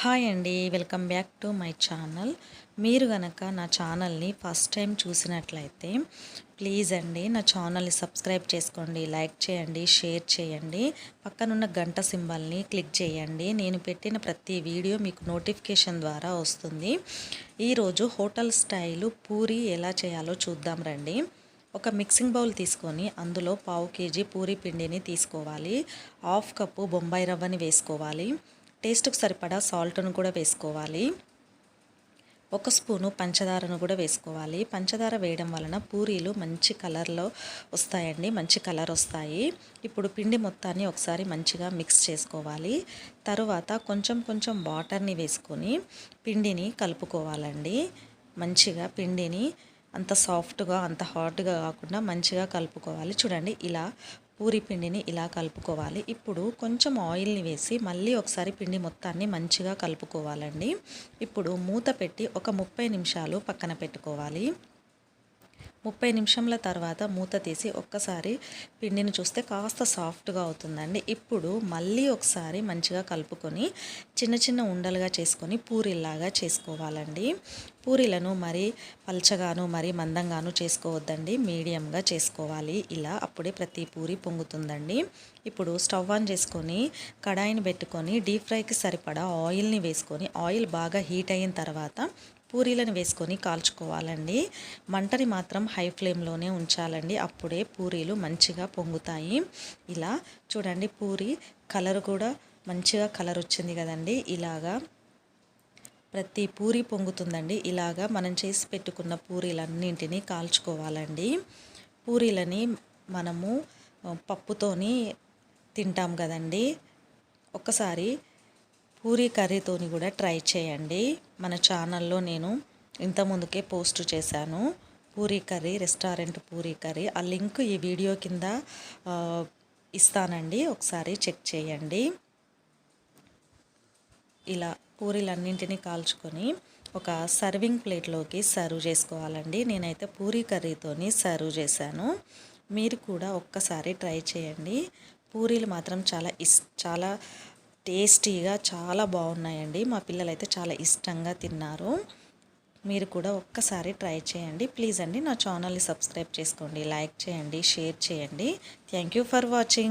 Hi అండి. Welcome back to my channel. మీరు గనక నా ఛానల్ని ఫస్ట్ టైం చూసినట్లయితే ప్లీజ్ అండి నా ఛానల్ని సబ్స్క్రైబ్ చేసుకోండి లైక్ చేయండి షేర్ చేయండి. పక్కనున్న గంట సింబల్ని క్లిక్ చేయండి. నేను పెట్టిన ప్రతి వీడియో మీకు నోటిఫికేషన్ ద్వారా వస్తుంది. ఈరోజు హోటల్ స్టైలు పూరి ఎలా చేయాలో చూద్దాం రండి. ఒక మిక్సింగ్ బౌల్ తీసుకొని అందులో పావు కేజీ పూరి పిండిని తీసుకోవాలి. హాఫ్ కప్పు బొంబాయి రవ్వని వేసుకోవాలి. టేస్ట్కి సరిపడా సాల్ట్ను కూడా వేసుకోవాలి. ఒక స్పూను పంచదారను కూడా వేసుకోవాలి. పంచదార వేయడం వలన పూరీలు మంచి కలర్లో వస్తాయండి. మంచి కలర్ వస్తాయి. ఇప్పుడు పిండి మొత్తాన్ని ఒకసారి మంచిగా మిక్స్ చేసుకోవాలి. తరువాత కొంచెం కొంచెం వాటర్ని వేసుకొని పిండిని కలుపుకోవాలండి. మంచిగా పిండిని అంత సాఫ్ట్గా అంత హాట్గా కాకుండా మంచిగా కలుపుకోవాలి. చూడండి ఇలా పూరి పిండిని ఇలా కలుపుకోవాలి. ఇప్పుడు కొంచెం ఆయిల్ని వేసి మళ్ళీ ఒకసారి పిండి మొత్తాన్ని మంచిగా కలుపుకోవాలండి. ఇప్పుడు మూత పెట్టి ఒక ముప్పై నిమిషాలు పక్కన పెట్టుకోవాలి. ముప్పై నిమిషంల తర్వాత మూత తీసి ఒక్కసారి పిండిని చూస్తే కాస్త సాఫ్ట్గా అవుతుందండి. ఇప్పుడు మళ్ళీ ఒకసారి మంచిగా కలుపుకొని చిన్న చిన్న ఉండలుగా చేసుకొని పూరిలాగా చేసుకోవాలండి. పూరీలను మరి పల్చగాను మరి మందంగాను చేసుకోవద్దండి. మీడియంగా చేసుకోవాలి. ఇలా అప్పుడే ప్రతి పూరి పొంగుతుందండి. ఇప్పుడు స్టవ్ ఆన్ చేసుకొని కడాయిని పెట్టుకొని డీప్ ఫ్రైకి సరిపడా ఆయిల్ని వేసుకొని ఆయిల్ బాగా హీట్ అయిన తర్వాత పూరీలను వేసుకొని కాల్చుకోవాలండి. మంటని మాత్రం హై ఫ్లేమ్లోనే ఉంచాలండి. అప్పుడే పూరీలు మంచిగా పొంగుతాయి. ఇలా చూడండి పూరి కలర్ కూడా మంచిగా కలర్ వచ్చింది కదండి. ఇలాగా ప్రతి పూరి పొంగుతుందండి. ఇలాగా మనం చేసి పెట్టుకున్న పూరీలన్నింటినీ కాల్చుకోవాలండి. పూరీలని మనము పప్పుతోని తింటాం కదండి. ఒక్కసారి పూరీ కర్రీతోని కూడా ట్రై చేయండి. మన ఛానల్లో నేను ఇంతకుముందుకే పోస్ట్ చేశాను. Puri curry restaurant puri curry. ఆ లింక్ ఈ వీడియో కింద ఇస్తానండి. ఒకసారి చెక్ చేయండి. ఇలా పూరీలన్నింటినీ కాల్చుకొని ఒక సర్వింగ్ ప్లేట్లోకి సర్వ్ చేసుకోవాలండి. నేనైతే పూరీ కర్రీతోని సర్వ్ చేశాను. మీరు కూడా ఒక్కసారి ట్రై చేయండి. పూరీలు మాత్రం చాలా ఇస్ చాలా టేస్టీగా చాలా బాగున్నాయండి. మా పిల్లలైతే చాలా ఇష్టంగా తిన్నారు. మీరు కూడా ఒక్కసారి ట్రై చేయండి. ప్లీజ్ అండి నా ఛానల్ని సబ్స్క్రైబ్ చేసుకోండి లైక్ చేయండి షేర్ చేయండి. Thank you for watching.